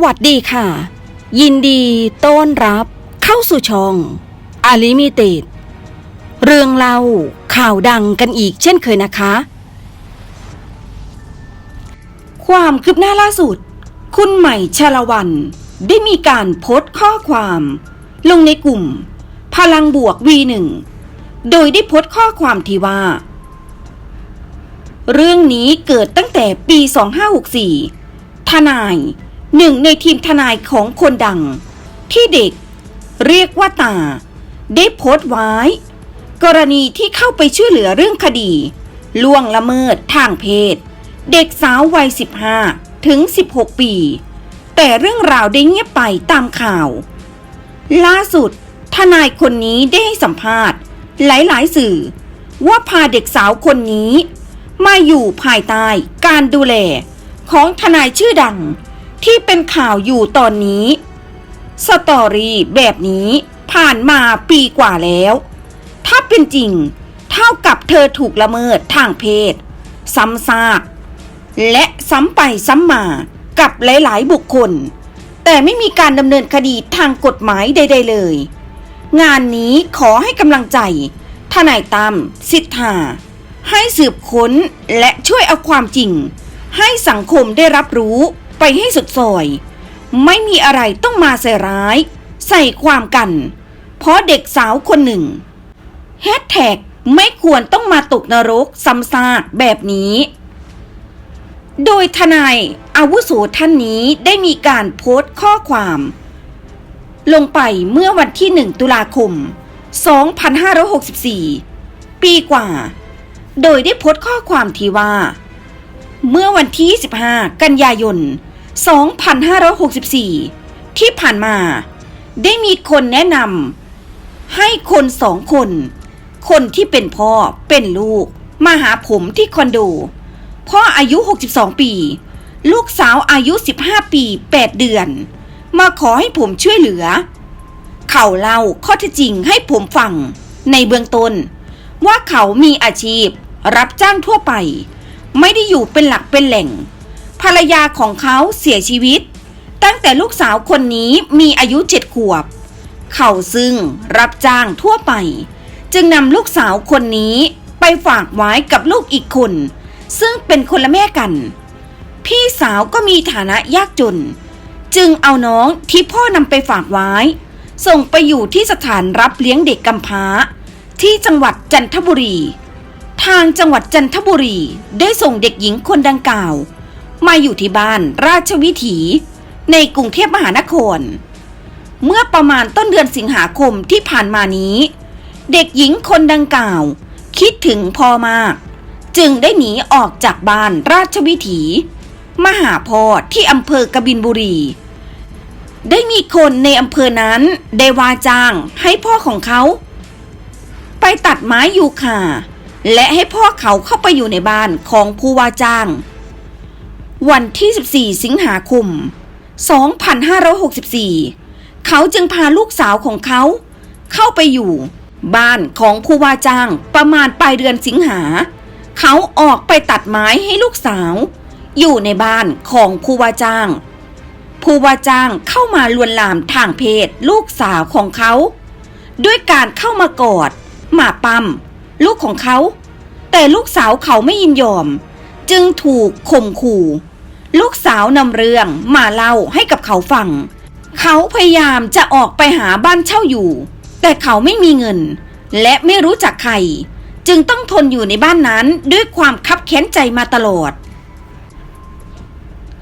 สวัสดีค่ะ ยินดีต้อนรับเข้าสู่ช่องอาลิมิเต็ดเรื่องเล่าข่าวดังกันอีกเช่นเคยนะคะ ความคืบหน้าล่าสุด คุณใหม่ชาละวัน ได้มีการโพสต์ข้อความ ลงในกลุ่ม พลังบวก V1 โดยได้โพสต์ข้อความที่ว่า เรื่องนี้เกิดตั้งแต่ปี 2564 ทนาย หนึ่งในทีมทนายของคนดัง ที่เด็ก เรียกว่าตา ได้โพสต์ไว้ กรณีที่เข้าไปช่วยเหลือเรื่องคดี ล่วงละเมิดทางเพศ เด็กสาววัย 15 ถึง 16 ปี แต่เรื่องราวได้เงียบไปตามข่าว ล่าสุด ทนายคนนี้ได้ให้สัมภาษณ์ หลายๆ สื่อ ว่าพาเด็กสาวคนนี้ มาอยู่ภายใต้การดูแลของทนายชื่อดัง ที่เป็นข่าวอยู่ตอนนี้ สตอรี่แบบนี้ผ่านมาปีกว่าแล้ว ถ้าเป็นจริง เท่ากับเธอถูกละเมิดทางเพศ ซ้ำซากและซ้ำไปซ้ำมากับหลายๆ บุคคล แต่ไม่มีการดำเนินคดีทางกฎหมายใด ๆ เลย งานนี้ขอให้กำลังใจ ทนายตั้มสิทธา ให้สืบค้นและช่วยเอาความจริง ให้สังคมได้รับรู้ ไปให้สุดซอย ไม่มีอะไรต้องมาใส่ร้าย ใส่ความกัน เพราะเด็กสาวคนหนึ่งแฮชแท็กไม่ควรต้องมาตกนรกซ้ำซากแบบนี้ โดยทนายอาวุโสท่านนี้ได้มีการโพสต์ข้อความ ลงไปเมื่อวันที่ 1 ตุลาคม 2564 ปีกว่า โดยได้โพสต์ข้อความที่ว่า เมื่อวันที่ 25 กันยายน 2564 2,564 ที่ผ่านมา ได้มีคนแนะนำให้คนสองคน คนที่เป็นพ่อเป็นลูก มาหาผมที่คอนโด พ่ออายุ 62 ปี ลูกสาวอายุ 15 ปี 8 เดือน มาขอให้ผมช่วยเหลือ เขาเล่าข้อเท็จจริงให้ผมฟังในเบื้องต้น ว่าเขามีอาชีพรับจ้างทั่วไป ไม่ได้อยู่เป็นหลักเป็นแหล่ง ภรรยาของเขาเสียชีวิต ตั้งแต่ลูกสาวคนนี้มีอายุเจ็ดขวบ เขาซึ่งรับจ้างทั่วไป จึงนำลูกสาวคนนี้ไปฝากไว้กับลูกอีกคน ซึ่งเป็นคนละแม่กัน พี่สาวก็มีฐานะยากจน จึงเอาน้องที่พ่อนำไปฝากไว้ ส่งไปอยู่ที่สถานรับเลี้ยงเด็กกำพร้า ที่จังหวัดจันทบุรี ทางจังหวัดจันทบุรีได้ส่งเด็กหญิงคนดังกล่าว มาอยู่ที่บ้านราชวิถีในกรุงเทพมหานคร เมื่อประมาณต้นเดือนสิงหาคมที่ผ่านมานี้ เด็กหญิงคนดังกล่าว คิดถึงพ่อมาก จึงได้หนีออกจากบ้านราชวิถี มาหาพ่อที่อำเภอกบินบุรี ได้มีคนในอำเภอนั้นได้ว่าจ้างให้พ่อของเขา ไปตัดไม้ยูคาและให้พ่อเขาเข้าไปอยู่ในบ้านของผู้ว่าจ้าง วันที่ 14 สิงหาคม 2564 เขาจึงพาลูกสาวของเขา เข้าไปอยู่ บ้านของผู้ว่าจ้างประมาณปลายเดือนสิงหา เขาออกไปตัดไม้ให้ลูกสาว อยู่ในบ้านของผู้ว่าจ้าง ผู้ว่าจ้างเข้ามาลวนลามทางเพศลูกสาวของเขา ด้วยการเข้ามากอดมาปั๊มลูกของเขา แต่ลูกสาวเขาไม่ยินยอม จึงถูกข่มขู่ ลูกสาวนำเรื่องมาเล่าให้กับเขาฟัง เขาพยายามจะออกไปหาบ้านเช่าอยู่ แต่เขาไม่มีเงิน และไม่รู้จักใคร จึงต้องทนอยู่ในบ้านนั้นด้วยความคับแค้นใจมาตลอด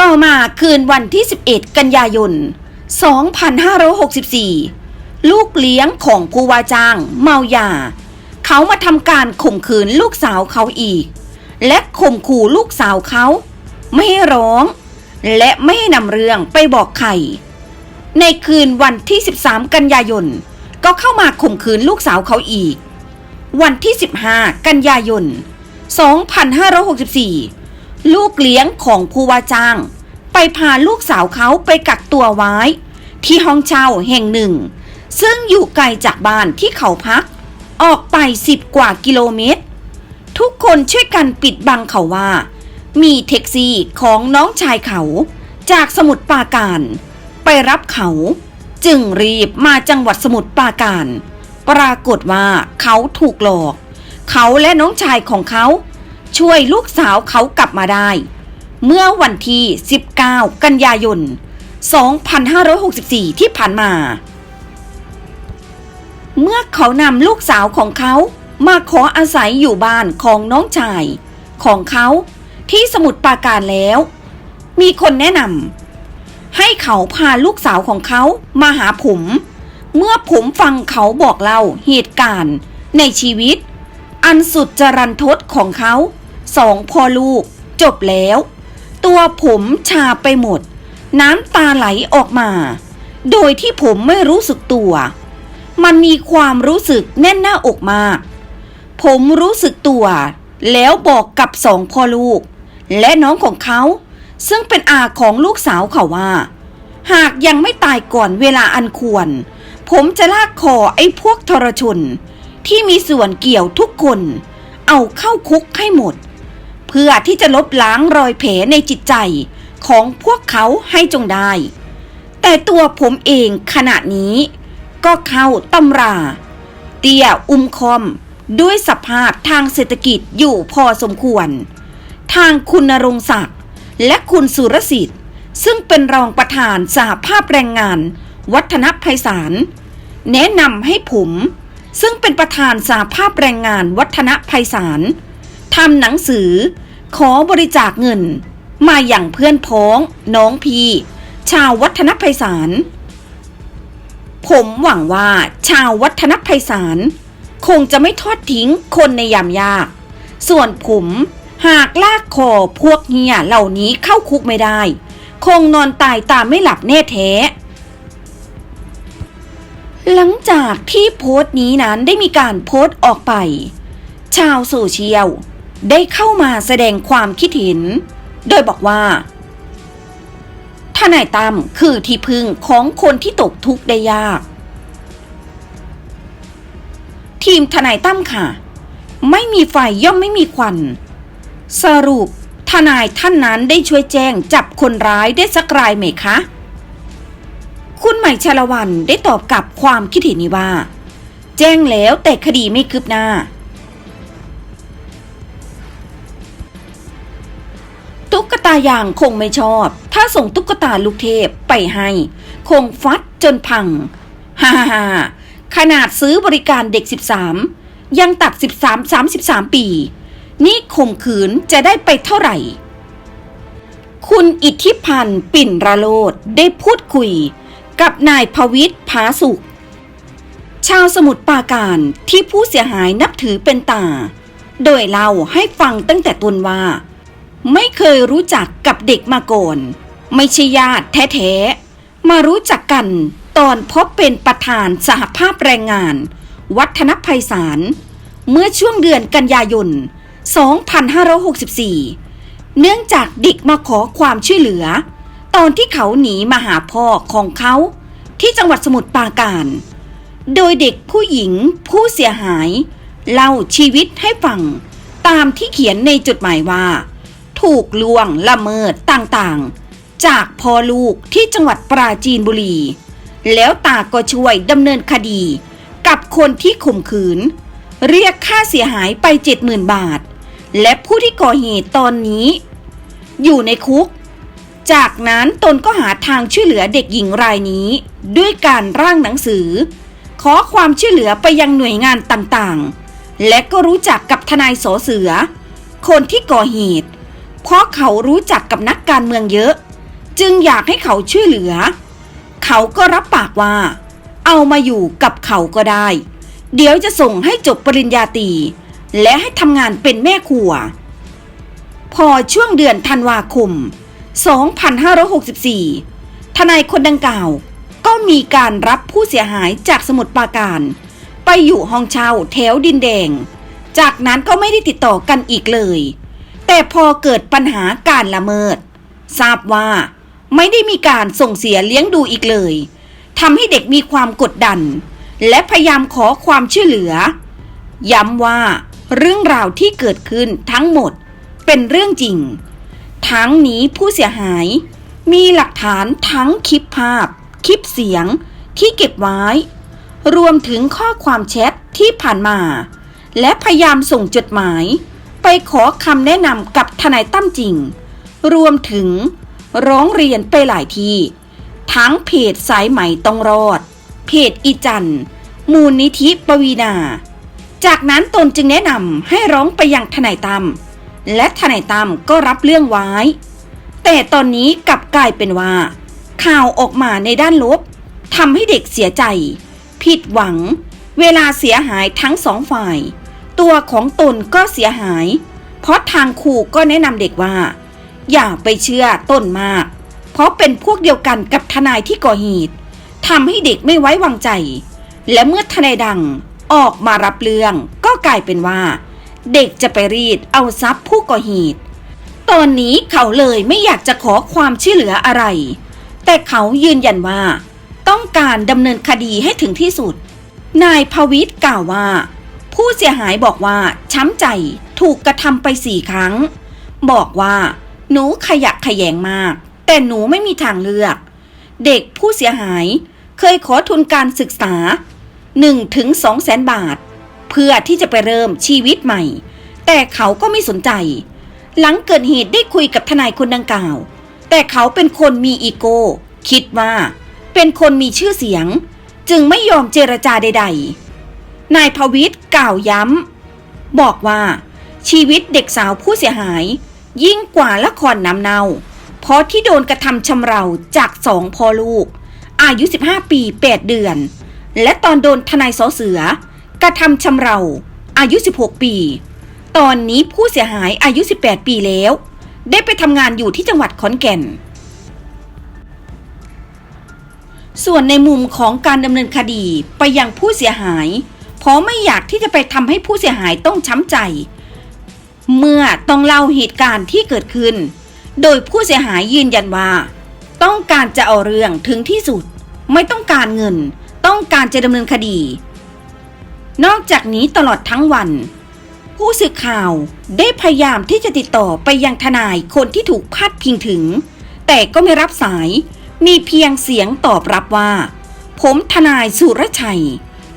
ต่อมาคืนวันที่ 11 กันยายน 2564 ลูกเลี้ยงของผู้ว่าจ้าง เมายา เขามาทำการข่มขืนลูกสาวเขาอีก และข่มขู่ลูกสาวเขา ไม่ให้ร้อง และไม่ให้นำเรื่องไปบอกใคร ในคืนวันที่ 13 กันยายน ก็เข้ามาข่มขืนลูกสาวเขาอีก วันที่ 15 กันยายน 2564 ลูกเลี้ยงของผู้ว่าจ้าง ไปพาลูกสาวเขาไปกักตัวไว้ ที่ห้องเช่าแห่งหนึ่ง ซึ่งอยู่ไกลจากบ้านที่เขาพัก ออกไปสิบกว่ากิโลเมตรทุกคนช่วยกันปิดบังเขาว่า มีแท็กซี่ของน้องชายเขาจากสมุทรปราการ ไปรับเขาจึงรีบมาจังหวัดสมุทรปราการ ปรากฏว่าเขาถูกหลอก เขาและน้องชายของเขา ช่วยลูกสาวเขากลับมาได้ เมื่อวันที่ 19 กันยายน 2564 ที่ผ่านมา เมื่อเขานำลูกสาวของเขามาขออาศัยอยู่บ้านของน้องชาย ของเขา ที่สมุทรปราการแล้ว มีคนแนะนำให้เขาพาลูกสาวของเขามาหาผม เมื่อผมฟังเขาบอกเล่าเหตุการณ์ในชีวิต อันสุดจรันทดของเขาสองพ่อลูก จบแล้ว ตัวผมชาไปหมด น้ำตาไหลออกมา โดยที่ผมไม่รู้สึกตัว มันมีความรู้สึกแน่นหน้าอกมาก ผมรู้สึกตัว แล้วบอกกับสองพ่อลูก และน้องของเขา ซึ่งเป็นอาของลูกสาวเขาว่า หากยังไม่ตายก่อนเวลาอันควร ผมจะลากคอไอ้พวกทรชน ที่มีส่วนเกี่ยวทุกคน เอาเข้าคุกให้หมด เพื่อที่จะลบล้างรอยแผลในจิตใจของพวกเขาให้จงได้ แต่ตัวผมเองขณะนี้ ก็เข้าตำรา เตี้ยอุ้มคอมด้วยสภาพทางเศรษฐกิจอยู่พอสมควร ทางคุณนรงศักดิ์และคุณสุรสิทธิ์ ซึ่งเป็นรองประธานสหภาพแรงงาน วัฒนภัยสาร แนะนำให้ผม ซึ่งเป็นประธานสหภาพแรงงานวัฒนภัยสารทำหนังสือ ขอบริจาคเงิน มาอย่างเพื่อนพ้องน้องพีชาววัฒนภัยสาร ผมหวังว่าชาววัฒนภัยสาร คงจะไม่ทอดทิ้งคนในยามยาก ส่วนผม หากลากคอพวกเฮียเหล่านี้เข้าคุกไม่ได้ คงนอนตายตามไม่หลับแน่แท้ หลังจากที่โพสต์นี้นั้นได้มีการโพสต์ออกไป ชาวโซเชียลได้เข้ามาแสดงความคิดเห็น โดยบอกว่าทนายตั้มคือที่พึ่งของคนที่ตกทุกข์ได้ยาก ทีมทนายตั้มค่ะ ไม่มีไฟย่อมไม่มีควัน สรุป ทนายท่านนั้นได้ช่วยแจ้งจับคนร้ายได้สักรายไหมคะ คุณใหม่ชาละวันได้ตอบกลับความคิดเห็นนี้ว่า แจ้งแล้วแต่คดีไม่คืบหน้า ตุ๊กตาอย่างคงไม่ชอบ ถ้าส่งตุ๊กตาลูกเทพไปให้ คงฟัดจนพังฮ่าฮ่าฮ่าขนาดซื้อบริการเด็ก 13 ยังตัด 13 33 ปี นี่ข่มขืนจะได้ไปเท่าไหร่ คุณอิทธิพันธ์ปิ่นระโลดได้พูดคุยกับนายพวิทย์ผาสุข ชาวสมุทรปราการที่ผู้เสียหายนับถือเป็นตา โดยเล่าให้ฟังตั้งแต่ต้นว่า ไม่เคยรู้จักกับเด็กมาก่อนไม่ใช่ญาติแท้ๆ มารู้จักกันตอนพบเป็นประธานสหภาพแรงงาน วัฒนภัยสาร เมื่อช่วงเดือนกันยายน 2564 เนื่องจากเด็กมาขอความช่วยเหลือ ตอนที่เขาหนีมาหาพ่อของเขาที่จังหวัดสมุทรปราการ โดยเด็กผู้หญิงผู้เสียหาย เล่าชีวิตให้ฟัง ตามที่เขียนในจดหมายว่า ถูกลวงละเมิดต่างๆ จากพ่อลูกที่จังหวัดปราจีนบุรี แล้วตาก็ช่วยดำเนินคดีกับคนที่ข่มขืน เรียกค่าเสียหายไป70,000บาท และผู้ที่ก่อเหตุตอนนี้ อยู่ในคุก จากนั้นตนก็หาทางช่วยเหลือเด็กหญิงรายนี้ ด้วยการร่างหนังสือ ขอความช่วยเหลือไปยังหน่วยงานต่างๆ และก็รู้จักกับทนายโสเสือ คนที่ก่อเหตุ เพราะเขารู้จักกับนักการเมืองเยอะ จึงอยากให้เขาช่วยเหลือ เขาก็รับปากว่า เอามาอยู่กับเขาก็ได้ เดี๋ยวจะส่งให้จบปริญญาตรี และให้ทำงานเป็นแม่ครัว พอช่วงเดือนธันวาคม 2564 ทนายคนดังกล่าว ก็มีการรับผู้เสียหายจากสมุทรปราการ ไปอยู่ห้องเช่าแถวดินแดง จากนั้นก็ไม่ได้ติดต่อกันอีกเลย แต่พอเกิดปัญหาการละเมิด ทราบว่าไม่ได้มีการส่งเสียเลี้ยงดูอีกเลยทำให้เด็กมีความกดดัน และพยายามขอความช่วยเหลือ ย้ำว่า เรื่องราวที่เกิดขึ้นทั้งหมดเป็นเรื่องจริง ทั้งนี้ผู้เสียหาย มีหลักฐานทั้งคลิปภาพ คลิปเสียงที่เก็บไว้ รวมถึงข้อความแชทที่ผ่านมา และพยายามส่งจดหมาย ไปขอคำแนะนำกับทนายตั้มจริง รวมถึงร้องเรียนไปหลายที่ ทั้งเพจสายใหม่ต้องรอด เพจอีจันมูลนิธิปวีนา จากนั้นตนจึงแนะนำให้ร้องไปยังทนายตั้มและทนายตั้มก็รับเรื่องไว้ แต่ตอนนี้กลับกลายเป็นว่า ข่าวออกมาในด้านลบทำให้เด็กเสียใจ ผิดหวัง เวลาเสียหายทั้งสองฝ่าย ตัวของตนก็เสียหาย เพราะทางครูก็แนะนำเด็กว่า อย่าไปเชื่อต้นมาก เพราะเป็นพวกเดียวกันกับทนายที่ก่อเหตุทำให้เด็กไม่ไว้วางใจ และเมื่อทนายดัง ออกมารับเรื่อง ก็กลายเป็นว่า เด็กจะไปรีดเอาทรัพย์ผู้ก่อเหตุ ตอนนี้เขาเลยไม่อยากจะขอความช่วยเหลืออะไร แต่เขายืนยันว่า ต้องการดำเนินคดีให้ถึงที่สุด นายพวิทย์กล่าวว่า ผู้เสียหายบอกว่าช้ำใจถูกกระทำไปสี่ครั้ง บอกว่าหนูขยะขยงมาก แต่หนูไม่มีทางเลือก เด็กผู้เสียหายเคยขอทุนการศึกษา 1ถึง2แสนบาท เพื่อที่จะไปเริ่มชีวิตใหม่ แต่เขาก็ไม่สนใจ หลังเกิดเหตุได้คุยกับทนายคนดังกล่าว แต่เขาเป็นคนมีอีโก้ คิดว่า เป็นคนมีชื่อเสียง จึงไม่ยอมเจรจาใด ๆ นายพวิทย์กล่าวย้ำ บอกว่า ชีวิตเด็กสาวผู้เสียหาย ยิ่งกว่าละครน้ำเนาเพราะที่โดนกระทำชำเราจากสองพ่อลูก อายุ 15 ปี 8 เดือน และตอนโดนทนายสอเสือกระทำชำเราอายุ 16 ปี ตอนนี้ผู้เสียหายอายุ 18 ปีแล้ว ได้ไปทำงานอยู่ที่จังหวัดขอนแก่น ส่วนในมุมของการดำเนินคดีไปยังผู้เสียหาย เพราะไม่อยากที่จะไปทำให้ผู้เสียหายต้องช้ำใจ เมื่อต้องเล่าเหตุการณ์ที่เกิดขึ้น โดยผู้เสียหายยืนยันว่า ต้องการจะเอาเรื่องถึงที่สุด ไม่ต้องการเงิน ต้องการจะดำเนินคดี นอกจากนี้ตลอดทั้งวัน ผู้สื่อข่าวได้พยายามที่จะติดต่อไปยังทนายคนที่ถูกพาดพิงถึง แต่ก็ไม่รับสายมีเพียงเสียงตอบรับว่า ผมทนายสุรชัย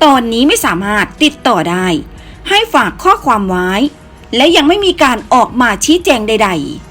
ตอนนี้ไม่สามารถติดต่อได้ ให้ฝากข้อความไว้ และยังไม่มีการออกมาชี้แจงใด ๆ